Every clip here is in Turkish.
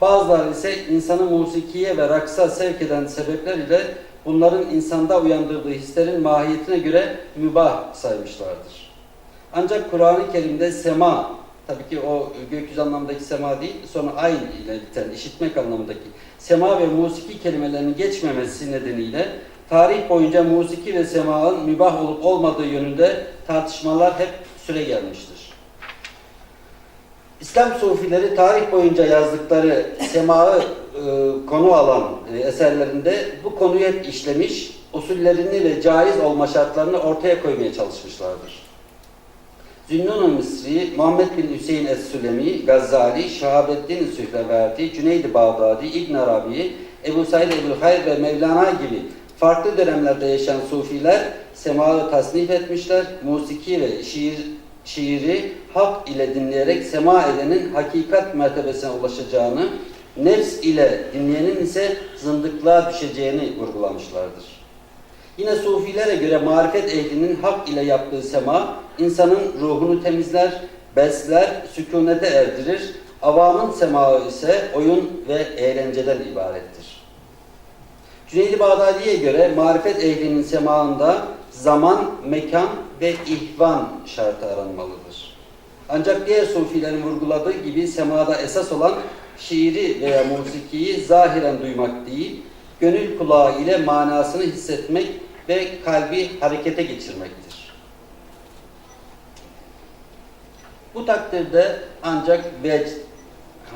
Bazıları ise insanı musikiye ve raksa sevk eden sebepler ile bunların insanda uyandırdığı hislerin mahiyetine göre mübah saymışlardır. Ancak Kur'an-ı Kerim'de sema, tabii ki o gökyüzü anlamındaki sema değil, sonra ayn ile biten, işitmek anlamındaki sema ve musiki kelimelerinin geçmemesi nedeniyle tarih boyunca musiki ve semanın mübah olup olmadığı yönünde tartışmalar hep süre gelmiştir. İslam sufileri tarih boyunca yazdıkları semaı e, konu alan e, eserlerinde bu konuyu hep işlemiş, usullerini ve caiz olma şartlarını ortaya koymaya çalışmışlardır. Zünnun Mısri, Muhammed bin Hüseyin Es-Sülemi, Gazali, Şahabettin Sühreverdi, Cüneyd-i Bağdadi, İbn Arabi, Ebu Said Ebu Hayr ve Mevlana gibi farklı dönemlerde yaşayan sufiler semağı tasnif etmişler, musiki ve şiir şiiri hak ile dinleyerek sema edenin hakikat mertebesine ulaşacağını, nefs ile dinleyenin ise zındıklığa düşeceğini vurgulamışlardır. Yine sufilere göre marifet ehlinin hak ile yaptığı sema, insanın ruhunu temizler, besler, sükunete erdirir. Avamın semağı ise oyun ve eğlenceden ibarettir. Cüneyd-i Bağdadi'ye göre marifet ehlinin semağında zaman, mekan ve ihvan şartı aranmalıdır. Ancak diğer sufilerin vurguladığı gibi semada esas olan şiiri veya musikiyi zahiren duymak değil, gönül kulağı ile manasını hissetmek ve kalbi harekete geçirmektir. Bu takdirde ancak vecd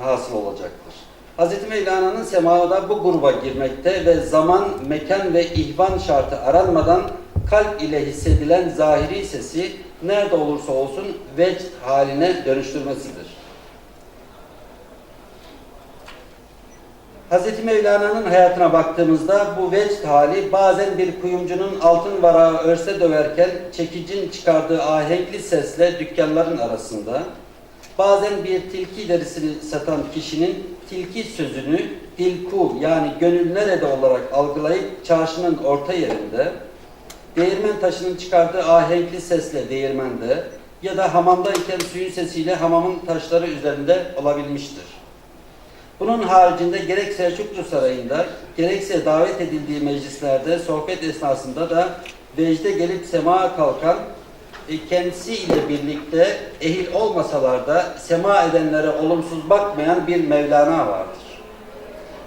hasıl olacaktır. Hz. Mevlana'nın semada bu gruba girmekte ve zaman, mekan ve ihvan şartı aranmadan kalp ile hissedilen zahiri sesi nerede olursa olsun vecd haline dönüştürmesidir. Hz. Mevlana'nın hayatına baktığımızda bu vecd hali bazen bir kuyumcunun altın varağı örse döverken çekicin çıkardığı ahenkli sesle dükkanların arasında, bazen bir tilki derisini satan kişinin tilki sözünü dilku yani gönül nerede olarak algılayıp çarşının orta yerinde, değirmen taşının çıkardığı ahenkli sesle değirmende ya da hamamdayken suyun sesiyle hamamın taşları üzerinde olabilmiştir. Bunun haricinde gerek Selçuklu Sarayı'nda gerekse davet edildiği meclislerde sohbet esnasında da vecde gelip semaya kalkan e, kendisiyle birlikte ehil olmasalar da sema edenlere olumsuz bakmayan bir Mevlana vardır.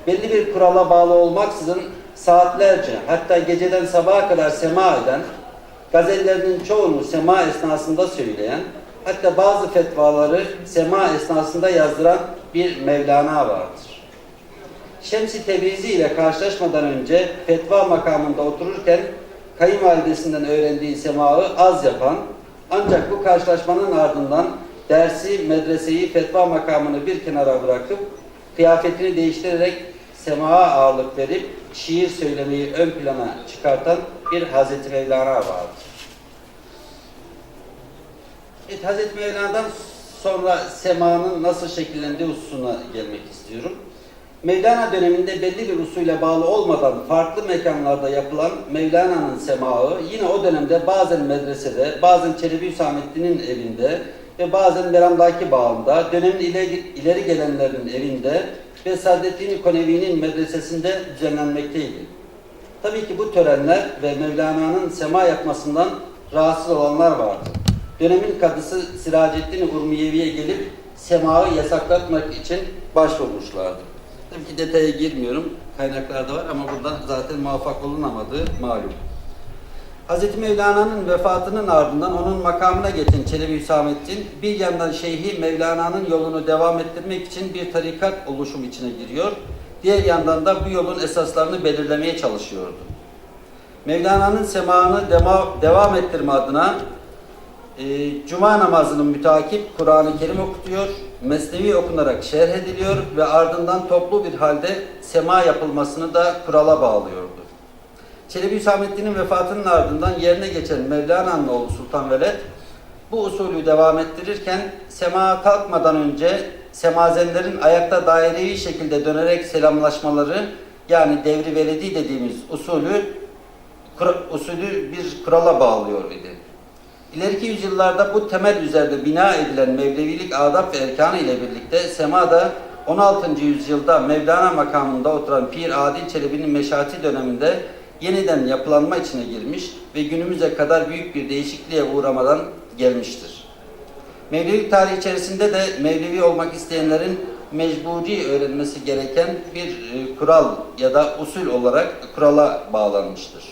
Belli bir kurala bağlı olmaksızın saatlerce hatta geceden sabaha kadar sema eden, gazellerinin çoğunu sema esnasında söyleyen, hatta bazı fetvaları sema esnasında yazdıran bir Mevlana vardır. Şems-i Tebrizi ile karşılaşmadan önce fetva makamında otururken kayınvalidesinden öğrendiği semağı az yapan, ancak bu karşılaşmanın ardından dersi, medreseyi, fetva makamını bir kenara bırakıp kıyafetini değiştirerek semağa ağırlık verip şiir söylemeyi ön plana çıkartan bir Hazreti Mevlana vardır. Evet, Hazreti Mevlana'dan sonra semanın nasıl şekillendiği hususuna gelmek istiyorum. Mevlana döneminde belli bir usule bağlı olmadan farklı mekanlarda yapılan Mevlana'nın semağı yine o dönemde bazen medresede, bazen Çelebi Hüsamettin'in evinde ve bazen Meramdaki bağında, dönemin ileri, gelenlerin evinde ve Saadettin Konevi'nin medresesinde düzenlenmekteydi. Tabii ki bu törenler ve Mevlana'nın sema yapmasından rahatsız olanlar vardı. Dönemin kadısı Siracettin Urmiyevi'ye gelip semağı yasaklatmak için başvurmuşlardı. Tabii ki detaya girmiyorum. Kaynaklarda var ama burada zaten muvaffak olunamadığı malum. Hz. Mevlana'nın vefatının ardından onun makamına geçen Çelebi Hüsamettin bir yandan Şeyhi Mevlana'nın yolunu devam ettirmek için bir tarikat oluşum içine giriyor. Diğer yandan da bu yolun esaslarını belirlemeye çalışıyordu. Mevlana'nın semağını devam ettirme adına e, Cuma namazının mütakip Kur'an-ı Kerim okutuyor, mesnevi okunarak şerh ediliyor ve ardından toplu bir halde sema yapılmasını da kurala bağlıyordu. Çelebi Hüsamettin'in vefatının ardından yerine geçen Mevlana'nın oğlu Sultan Veled bu usulü devam ettirirken sema kalkmadan önce semazenlerin ayakta dairevi şekilde dönerek selamlaşmaları yani devri veledi dediğimiz usulü kura- usulü bir kurala bağlıyor idi. İleriki yüzyıllarda bu temel üzerinde bina edilen Mevlevilik adab ve erkanı ile birlikte semada 16. yüzyılda Mevlana makamında oturan Pir Adil Çelebi'nin meşati döneminde yeniden yapılanma içine girmiş ve günümüze kadar büyük bir değişikliğe uğramadan gelmiştir. Mevlevi tarihi içerisinde de Mevlevi olmak isteyenlerin mecburi öğrenmesi gereken bir e, kural ya da usul olarak kurala bağlanmıştır.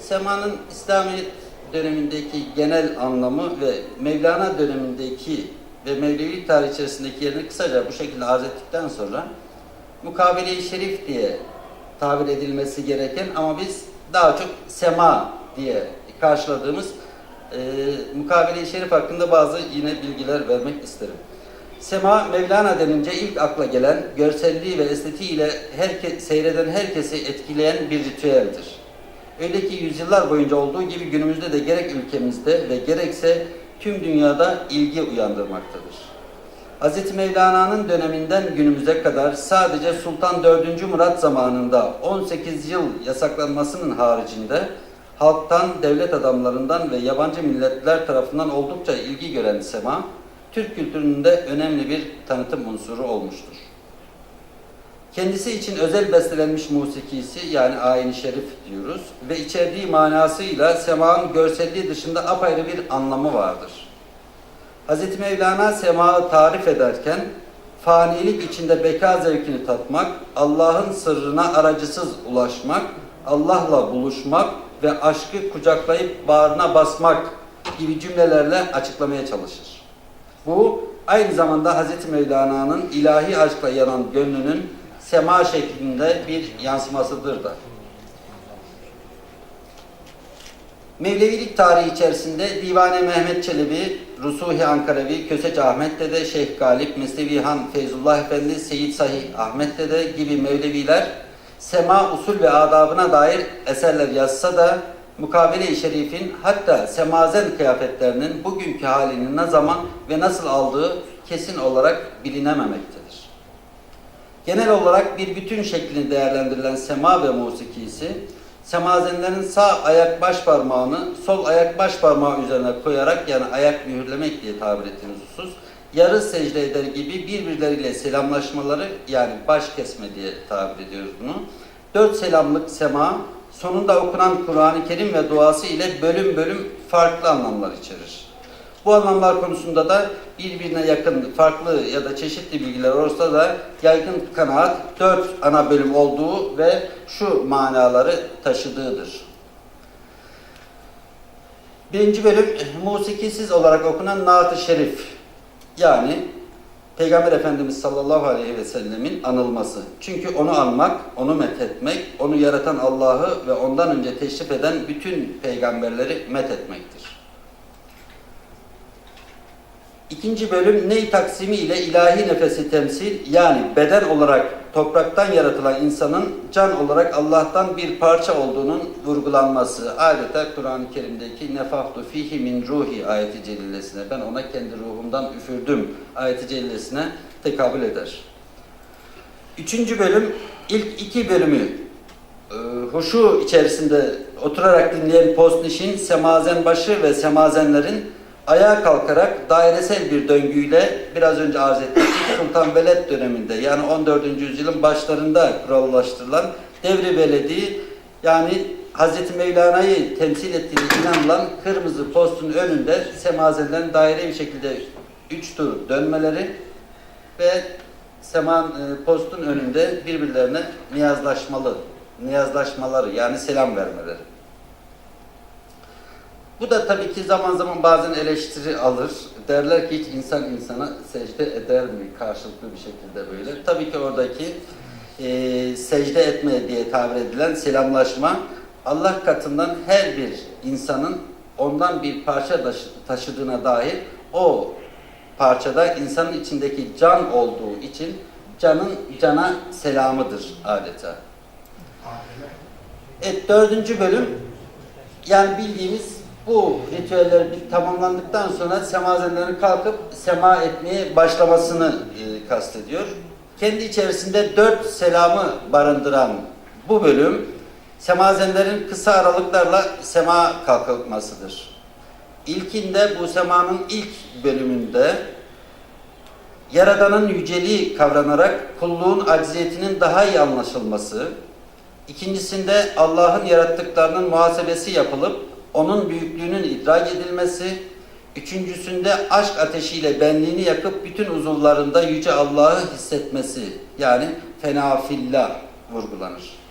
Semanın İslamiyet dönemindeki genel anlamı ve Mevlana dönemindeki ve Mevlevi tarih içerisindeki yerini kısaca bu şekilde arz ettikten sonra mukabele-i şerif diye tabir edilmesi gereken ama biz daha çok sema diye karşıladığımız e, mukabele-i şerif hakkında bazı yine bilgiler vermek isterim. Sema Mevlana denince ilk akla gelen görselliği ve estetiğiyle herke, seyreden herkesi etkileyen bir ritüeldir. Öyle ki yüzyıllar boyunca olduğu gibi günümüzde de gerek ülkemizde ve gerekse tüm dünyada ilgi uyandırmaktadır. Hz. Mevlana'nın döneminden günümüze kadar sadece Sultan 4. Murat zamanında 18 yıl yasaklanmasının haricinde halktan, devlet adamlarından ve yabancı milletler tarafından oldukça ilgi gören sema, Türk kültüründe önemli bir tanıtım unsuru olmuştur. Kendisi için özel bestelenmiş musikisi yani ayin-i şerif diyoruz ve içerdiği manasıyla semanın görselliği dışında apayrı bir anlamı vardır. Hz. Mevlana semaı tarif ederken fanilik içinde beka zevkini tatmak, Allah'ın sırrına aracısız ulaşmak, Allah'la buluşmak ve aşkı kucaklayıp bağrına basmak gibi cümlelerle açıklamaya çalışır. Bu aynı zamanda Hz. Mevlana'nın ilahi aşkla yanan gönlünün sema şeklinde bir yansımasıdır da. Mevlevilik tarihi içerisinde Divane Mehmet Çelebi, Rusuhi Ankaravi, Köseç Ahmet Dede, Şeyh Galip, Mesnevi Han Feyzullah Efendi, Seyyid Sahih Ahmet Dede gibi Mevleviler sema usul ve adabına dair eserler yazsa da Mukabele-i Şerif'in hatta semazen kıyafetlerinin bugünkü halini ne zaman ve nasıl aldığı kesin olarak bilinememektedir. Genel olarak bir bütün şeklinde değerlendirilen sema ve musikisi, semazenlerin sağ ayak baş parmağını sol ayak baş parmağı üzerine koyarak yani ayak mühürlemek diye tabir ettiğimiz husus, yarı secde eder gibi birbirleriyle selamlaşmaları yani baş kesme diye tabir ediyoruz bunu. Dört selamlık sema, sonunda okunan Kur'an-ı Kerim ve duası ile bölüm bölüm farklı anlamlar içerir. Bu anlamlar konusunda da birbirine yakın, farklı ya da çeşitli bilgiler olsa da yaygın kanaat dört ana bölüm olduğu ve şu manaları taşıdığıdır. Birinci bölüm musikisiz olarak okunan Naat-ı Şerif yani Peygamber Efendimiz sallallahu aleyhi ve sellemin anılması. Çünkü onu anmak, onu methetmek, onu yaratan Allah'ı ve ondan önce teşrif eden bütün peygamberleri methetmektir. İkinci bölüm ney taksimi ile ilahi nefesi temsil yani beden olarak topraktan yaratılan insanın can olarak Allah'tan bir parça olduğunun vurgulanması. Adeta Kur'an-ı Kerim'deki nefahtu fihi min ruhi ayeti celilesine ben ona kendi ruhumdan üfürdüm ayeti celilesine tekabül eder. Üçüncü bölüm ilk iki bölümü e, huşu içerisinde oturarak dinleyen postnişin semazen başı ve semazenlerin ayağa kalkarak dairesel bir döngüyle biraz önce arz ettiğim Sultan Veled döneminde yani 14. yüzyılın başlarında kurallaştırılan devri veledi yani Hz. Mevlana'yı temsil ettiğine inanılan kırmızı postun önünde semazenlerin daire bir şekilde üç tur dönmeleri ve seman e, postun önünde birbirlerine niyazlaşmalı, niyazlaşmaları yani selam vermeleri. Bu da tabii ki zaman zaman bazen eleştiri alır. Derler ki hiç insan insana secde eder mi karşılıklı bir şekilde böyle. Tabii ki oradaki e, secde etme diye tabir edilen selamlaşma Allah katından her bir insanın ondan bir parça taşıdığına dair o parçada insanın içindeki can olduğu için canın cana selamıdır adeta. Evet dördüncü bölüm yani bildiğimiz bu ritüeller tamamlandıktan sonra semazenlerin kalkıp sema etmeye başlamasını e, kastediyor. Kendi içerisinde dört selamı barındıran bu bölüm semazenlerin kısa aralıklarla sema kalkılmasıdır. İlkinde bu semanın ilk bölümünde Yaradanın yüceliği kavranarak kulluğun acziyetinin daha iyi anlaşılması, ikincisinde Allah'ın yarattıklarının muhasebesi yapılıp onun büyüklüğünün idrak edilmesi, üçüncüsünde aşk ateşiyle benliğini yakıp bütün uzuvlarında yüce Allah'ı hissetmesi yani fenafillah vurgulanır.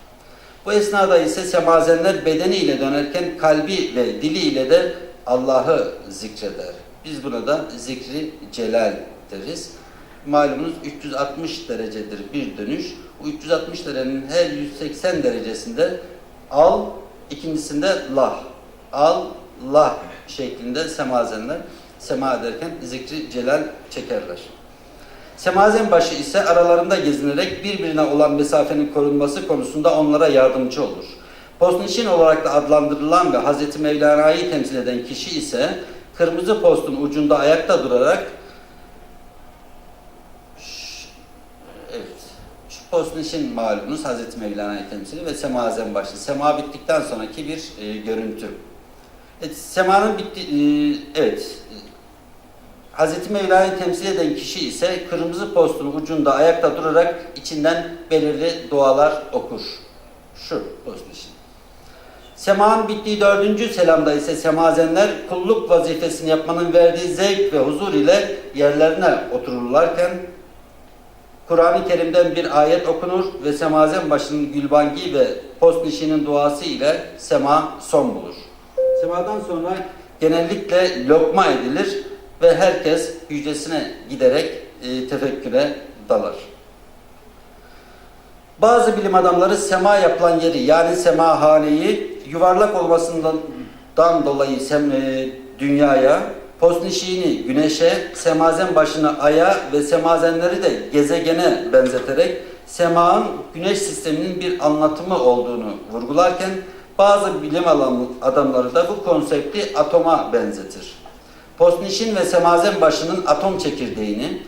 Bu esnada ise semazenler bedeniyle dönerken kalbi ve diliyle de Allah'ı zikreder. Biz buna da zikri celal deriz. Malumunuz 360 derecedir bir dönüş. Bu 360 derecenin her 180 derecesinde al, ikincisinde lah. Al, lah şeklinde semazenler sema ederken zikri celal çekerler. Semazen başı ise aralarında gezinerek birbirine olan mesafenin korunması konusunda onlara yardımcı olur. Postniçin olarak da adlandırılan ve Hz. Mevlana'yı temsil eden kişi ise kırmızı postun ucunda ayakta durarak postniçin malumunuz Hz. Mevlana'yı temsili ve semazen başı. Sema bittikten sonraki bir e, görüntü. Evet, semanın bitti, e, evet Hz. Mevla'yı temsil eden kişi ise kırmızı postun ucunda ayakta durarak içinden belirli dualar okur. Şu post için. Sema'nın bittiği dördüncü selamda ise semazenler kulluk vazifesini yapmanın verdiği zevk ve huzur ile yerlerine otururlarken Kur'an-ı Kerim'den bir ayet okunur ve semazen başının gülbangi ve postnişinin duası ile sema son bulur. Semadan sonra genellikle lokma edilir ve herkes hücresine giderek e, tefekküre dalar. Bazı bilim adamları sema yapılan yeri yani semahaneyi yuvarlak olmasından dolayı sem, e, dünyaya, postnişiğini güneşe, semazen başını aya ve semazenleri de gezegene benzeterek semanın güneş sisteminin bir anlatımı olduğunu vurgularken bazı bilim adamları da bu konsepti atoma benzetir. Postnişin ve semazen başının atom çekirdeğini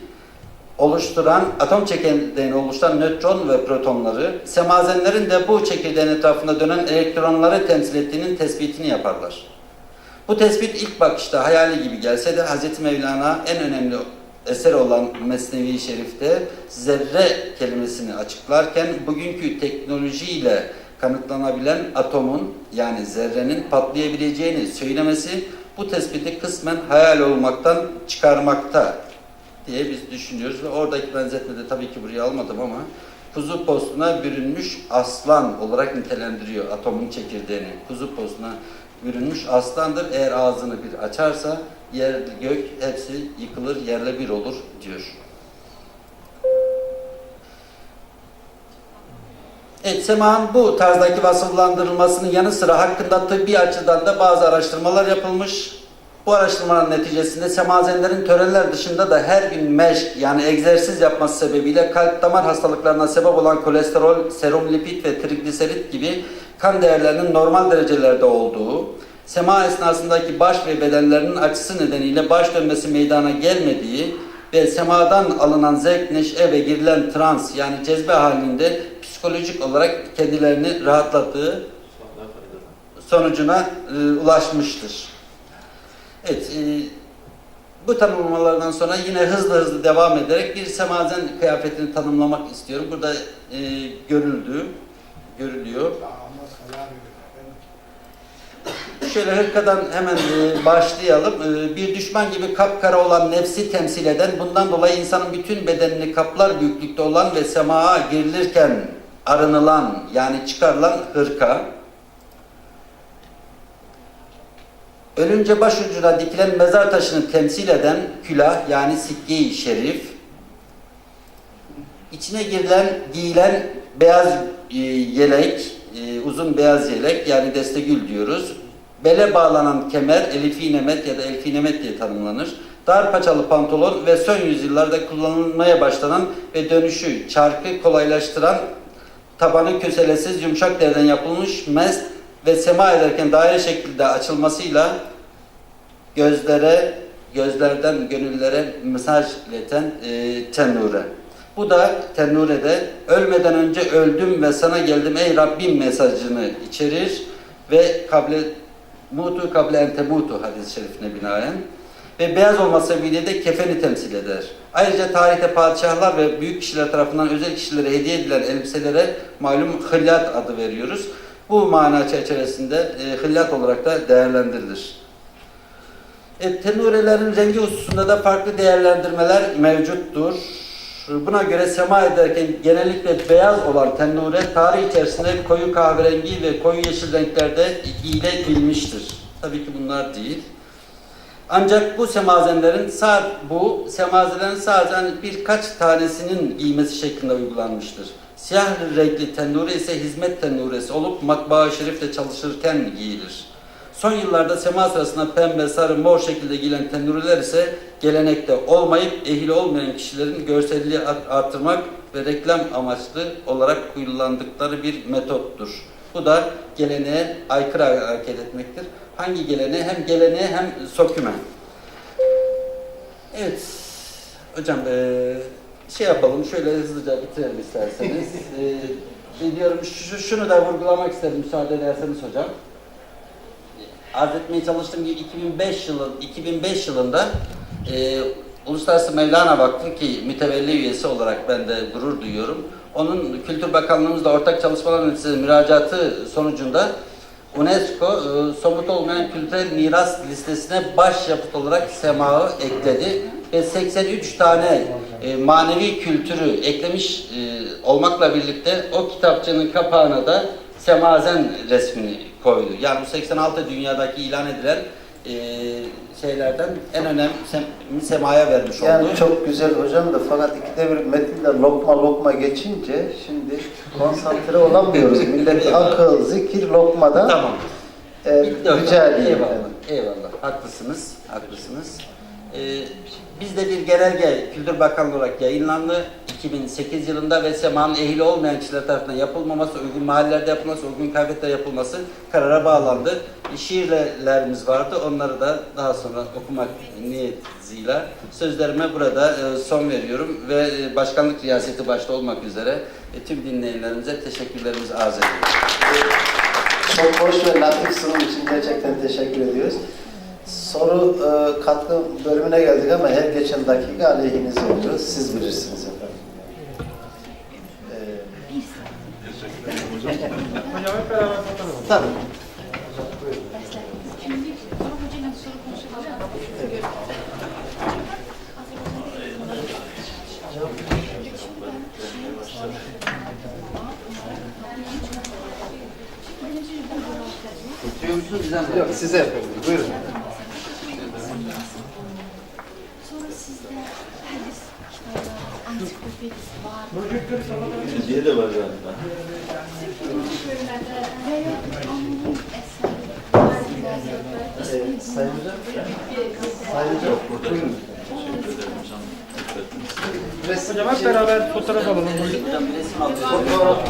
oluşturan, atom çekirdeğini oluşturan nötron ve protonları, semazenlerin de bu çekirdeğin etrafında dönen elektronları temsil ettiğinin tespitini yaparlar. Bu tespit ilk bakışta hayali gibi gelse de Hz. Mevlana en önemli eser olan Mesnevi Şerif'te zerre kelimesini açıklarken bugünkü teknolojiyle kanıtlanabilen atomun yani zerrenin patlayabileceğini söylemesi bu tespiti kısmen hayal olmaktan çıkarmakta diye biz düşünüyoruz ve oradaki benzetmede tabii ki buraya almadım ama kuzu postuna bürünmüş aslan olarak nitelendiriyor atomun çekirdeğini. Kuzu postuna bürünmüş aslandır. Eğer ağzını bir açarsa yer gök hepsi yıkılır, yerle bir olur diyor. Semanın bu tarzdaki vasıflandırılmasının yanı sıra hakkında tıbbi açıdan da bazı araştırmalar yapılmış. Bu araştırmaların neticesinde semazenlerin törenler dışında da her gün meşk yani egzersiz yapması sebebiyle kalp damar hastalıklarına sebep olan kolesterol, serum lipid ve trigliserit gibi kan değerlerinin normal derecelerde olduğu, sema esnasındaki baş ve bedenlerinin açısı nedeniyle baş dönmesi meydana gelmediği ve semadan alınan zevk, neşe ve girilen trans yani cezbe halinde psikolojik olarak kendilerini rahatlattığı sonucuna e, ulaşmıştır. Evet, e, bu tanımlamalardan sonra yine hızlı hızlı devam ederek bir semazen kıyafetini tanımlamak istiyorum. Burada e, görüldü, görülüyor. Şöyle hırkadan hemen e, başlayalım. E, bir düşman gibi kapkara olan nefsi temsil eden, bundan dolayı insanın bütün bedenini kaplar büyüklükte olan ve semaa girilirken arınılan yani çıkarılan hırka. Ölünce başucuna dikilen mezar taşını temsil eden külah yani sikke-i şerif. İçine girilen, giyilen beyaz e, yelek, e, uzun beyaz yelek yani destegül diyoruz. Bele bağlanan kemer, elifi nemet ya da elfi nemet diye tanımlanır. Dar paçalı pantolon ve son yüzyıllarda kullanılmaya başlanan ve dönüşü, çarkı kolaylaştıran tabanı köselesiz yumuşak deriden yapılmış mest ve sema ederken daire şeklinde açılmasıyla gözlere, gözlerden gönüllere mesaj ileten e, tennure. Bu da tennure'de ölmeden önce öldüm ve sana geldim ey Rabbim mesajını içerir ve kable mutu kable ente mutu hadis-i şerifine binaen ve beyaz olması sebebiyle de kefeni temsil eder. Ayrıca tarihte padişahlar ve büyük kişiler tarafından özel kişilere hediye edilen elbiselere malum hıllat adı veriyoruz. Bu mana çerçevesinde e, hıllat olarak da değerlendirilir. E, tenurelerin rengi hususunda da farklı değerlendirmeler mevcuttur. Buna göre sema ederken genellikle beyaz olan tenure tarih içerisinde koyu kahverengi ve koyu yeşil renklerde giyilebilmiştir. Tabii ki bunlar değil. Ancak bu semazenlerin sa bu semazelerin sadece birkaç tanesinin giymesi şeklinde uygulanmıştır. Siyah renkli tennure ise hizmet tennuresi olup matbaa şerifte çalışırken giyilir. Son yıllarda sema sırasında pembe, sarı, mor şekilde giyilen tennureler ise gelenekte olmayıp ehli olmayan kişilerin görselliği art- artırmak ve reklam amaçlı olarak kullandıkları bir metottur. Bu da geleneğe aykırı hareket etmektir. Hangi geleneğe? Hem geleneğe hem söküme. Evet. Hocam eee, şey yapalım, şöyle hızlıca bitirelim isterseniz. Eee biliyorum şu, şunu da vurgulamak isterim müsaade ederseniz hocam arz etmeye çalıştığım gibi 2005 yılı 2005 yılında e, Uluslararası Mevlana Vakfı ki mütevelli üyesi olarak ben de gurur duyuyorum. Onun Kültür Bakanlığımızla ortak çalışmalar neticesinde müracaatı sonucunda UNESCO e, somut olmayan kültürel miras listesine başyapıt olarak semağı ekledi ve 83 tane e, manevi kültürü eklemiş e, olmakla birlikte o kitapçının kapağına da semazen resmini koydu. Yani bu 86 dünyadaki ilan edilen şeylerden en önemli sem- semaya vermiş oldu. Yani çok güzel hocam da fakat ikide bir metinde lokma lokma geçince şimdi konsantre olamıyoruz. Millet akıl, zikir lokmadan Tamam. e, rica edeyim. Eyvallah. Eyvallah. Haklısınız. Haklısınız. Ee, bizde bir genelge Kültür Bakanlığı olarak yayınlandı. 2008 yılında ve semanın ehli olmayan kişiler tarafından yapılmaması, uygun mahallelerde yapılması, uygun kıyafetle yapılması karara bağlandı. Şiirlerimiz vardı. Onları da daha sonra okumak niyetiyle sözlerime burada e, son veriyorum ve e, başkanlık riyaseti başta olmak üzere e, tüm dinleyenlerimize teşekkürlerimizi arz ediyorum. Çok hoş ve latif sunum için gerçekten teşekkür ediyoruz. Soru e, katkı bölümüne geldik ama her geçen dakika aleyhinize oluyor. Siz bilirsiniz efendim. Hocam hep beraber alalım. tabii. Tutuyor musunuz? Yok size efendim. Buyurun. Sonra sizde hadis kitabı, ansiklopedi var. Projektörü sana da Türkiye de var galiba. E, Sayın Hocam. Sayın Hocam. Buyurun. Resim Hocam hep beraber fotoğraf alalım. Hocam bir resim alıyoruz. Fotoğraf.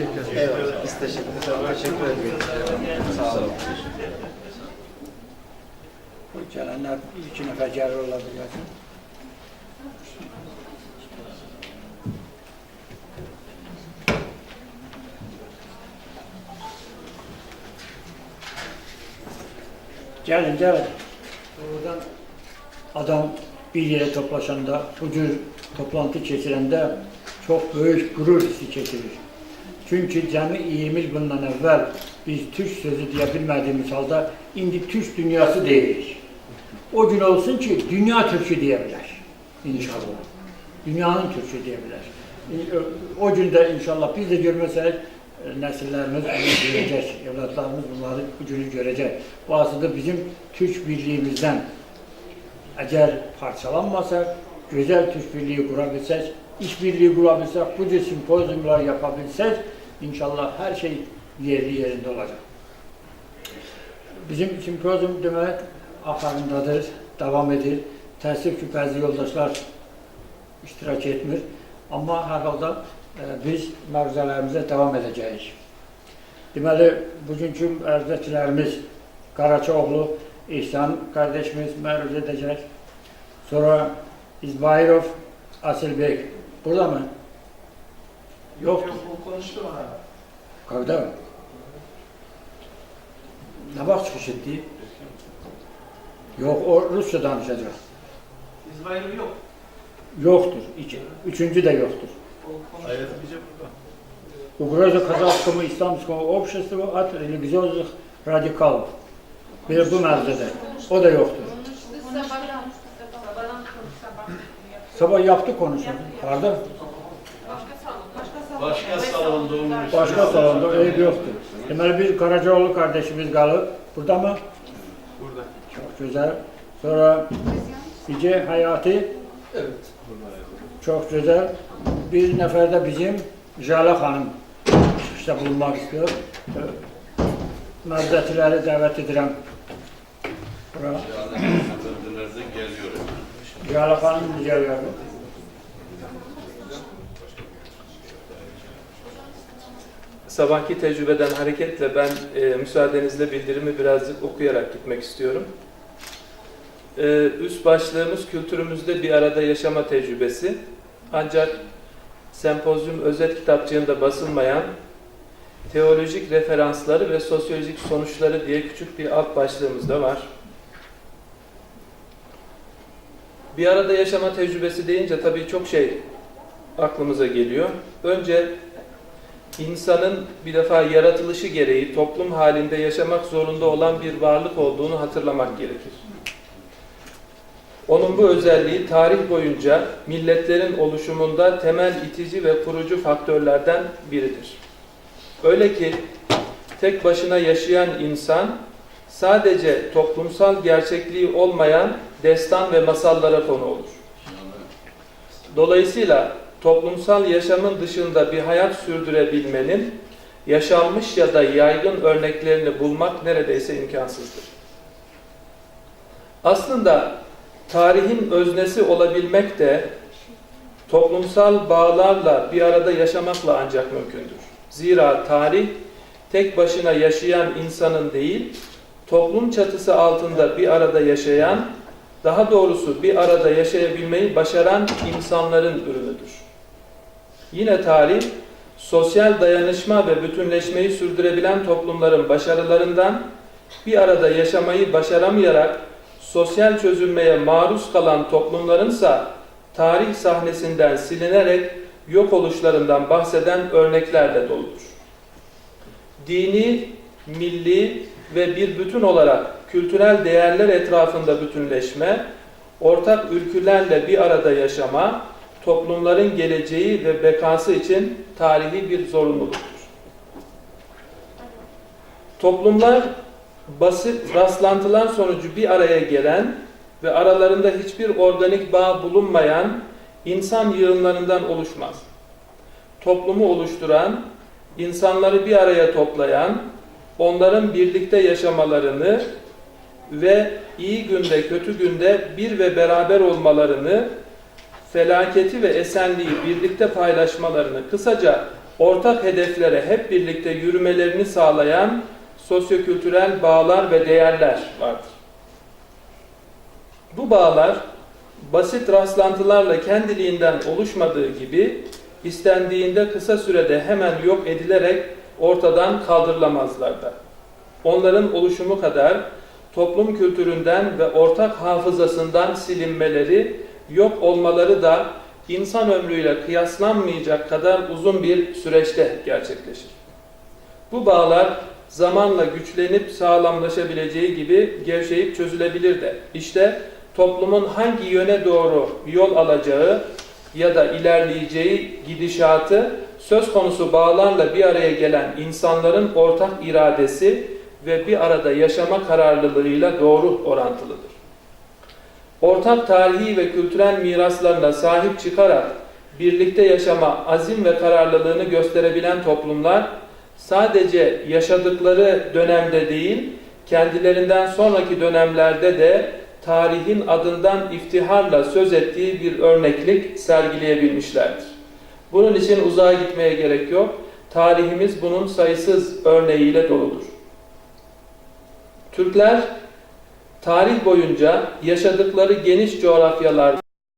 Eyvallah. Biz teşekkür ederiz. Teşekkür ediyoruz. Sağ olun. Gelenler iki nefer gelir olabilir. Gelin gelin. Oradan adam bir yere toplaşanda, bu cür toplantı keçirəndə çok büyük gurur hissi keçirir. Çünkü cəmi 20 il bundan evvel biz Türk sözü diye bilmediğimiz halde indi Türk dünyası deyirik. O gün olsun ki dünya Türkü diye bilir. İnşallah. Dünyanın Türkü diye bilir. O günde inşallah biz de görmesek e, nesillerimiz bunu görecek, evlatlarımız bunları bu günü görecek. Bu aslında bizim Türk birliğimizden eğer parçalanmasak, güzel Türk birliği kurabilsek, işbirliği kurabilsek, bu tür simpozyumlar yapabilsek inşallah her şey yerli yerinde olacak. Bizim simpozyum demek axarındadır, devam edir. Təəssüf ki, bəzi yoldaşlar iştirak etmir. Amma hər halda e, biz məruzələrimizə davam edəcəyik. Deməli, bugünkü ərzəklərimiz Karaçoğlu İhsan kardeşimiz meruz edecek. Sonra İzbairov Asilbek. Burada mı? Yok. o konuştu bana. Kavda mı? Ne bak çıkış etti? Yok o Rusça danışacak. İsmail yok. Yoktur. İki, üçüncü de yoktur. Hayat bize burada. Угроза казахскому исламскому обществу от религиозных радикалов. Bir bu mevzuda. O da yoktur. Sabah yaptı konuşma. Pardon. Başka salonda olmuş. Başka salonda ev yoktu. Deməli bir Karacaoğlu kardeşimiz qalıb. Burada mı? Burada. Çok güzel. Sonra Bice Hayati. Çok güzel. Bir nefer de bizim Jale Hanım işte bulunmak istiyor. Məzdətiləri dəvət edirəm. Bura. Hanım gəlir. Sabahki tecrübeden hareketle ben e, müsaadenizle bildirimi birazcık okuyarak gitmek istiyorum. E, üst başlığımız kültürümüzde bir arada yaşama tecrübesi. Ancak sempozyum özet kitapçığında basılmayan teolojik referansları ve sosyolojik sonuçları diye küçük bir alt başlığımız da var. Bir arada yaşama tecrübesi deyince tabii çok şey aklımıza geliyor. Önce insanın bir defa yaratılışı gereği toplum halinde yaşamak zorunda olan bir varlık olduğunu hatırlamak gerekir. Onun bu özelliği tarih boyunca milletlerin oluşumunda temel itici ve kurucu faktörlerden biridir. Öyle ki tek başına yaşayan insan sadece toplumsal gerçekliği olmayan destan ve masallara konu olur. Dolayısıyla toplumsal yaşamın dışında bir hayat sürdürebilmenin yaşanmış ya da yaygın örneklerini bulmak neredeyse imkansızdır. Aslında tarihin öznesi olabilmek de toplumsal bağlarla bir arada yaşamakla ancak mümkündür. Zira tarih tek başına yaşayan insanın değil, toplum çatısı altında bir arada yaşayan, daha doğrusu bir arada yaşayabilmeyi başaran insanların ürünüdür. Yine tarih, sosyal dayanışma ve bütünleşmeyi sürdürebilen toplumların başarılarından bir arada yaşamayı başaramayarak sosyal çözülmeye maruz kalan toplumlarınsa tarih sahnesinden silinerek yok oluşlarından bahseden örneklerle doludur. Dini, milli ve bir bütün olarak kültürel değerler etrafında bütünleşme, ortak ülkülerle bir arada yaşama, toplumların geleceği ve bekası için tarihi bir zorunluluktur. Toplumlar basit rastlantılar sonucu bir araya gelen ve aralarında hiçbir organik bağ bulunmayan insan yığınlarından oluşmaz. Toplumu oluşturan, insanları bir araya toplayan, onların birlikte yaşamalarını ve iyi günde kötü günde bir ve beraber olmalarını, felaketi ve esenliği birlikte paylaşmalarını, kısaca ortak hedeflere hep birlikte yürümelerini sağlayan sosyokültürel bağlar ve değerler vardır. Bu bağlar basit rastlantılarla kendiliğinden oluşmadığı gibi istendiğinde kısa sürede hemen yok edilerek ortadan kaldırılamazlar da. Onların oluşumu kadar toplum kültüründen ve ortak hafızasından silinmeleri, yok olmaları da insan ömrüyle kıyaslanmayacak kadar uzun bir süreçte gerçekleşir. Bu bağlar zamanla güçlenip sağlamlaşabileceği gibi gevşeyip çözülebilir de. İşte toplumun hangi yöne doğru yol alacağı ya da ilerleyeceği gidişatı söz konusu bağlarla bir araya gelen insanların ortak iradesi ve bir arada yaşama kararlılığıyla doğru orantılıdır. Ortak tarihi ve kültürel miraslarına sahip çıkarak birlikte yaşama azim ve kararlılığını gösterebilen toplumlar sadece yaşadıkları dönemde değil, kendilerinden sonraki dönemlerde de tarihin adından iftiharla söz ettiği bir örneklik sergileyebilmişlerdir. Bunun için uzağa gitmeye gerek yok. Tarihimiz bunun sayısız örneğiyle doludur. Türkler tarih boyunca yaşadıkları geniş coğrafyalarda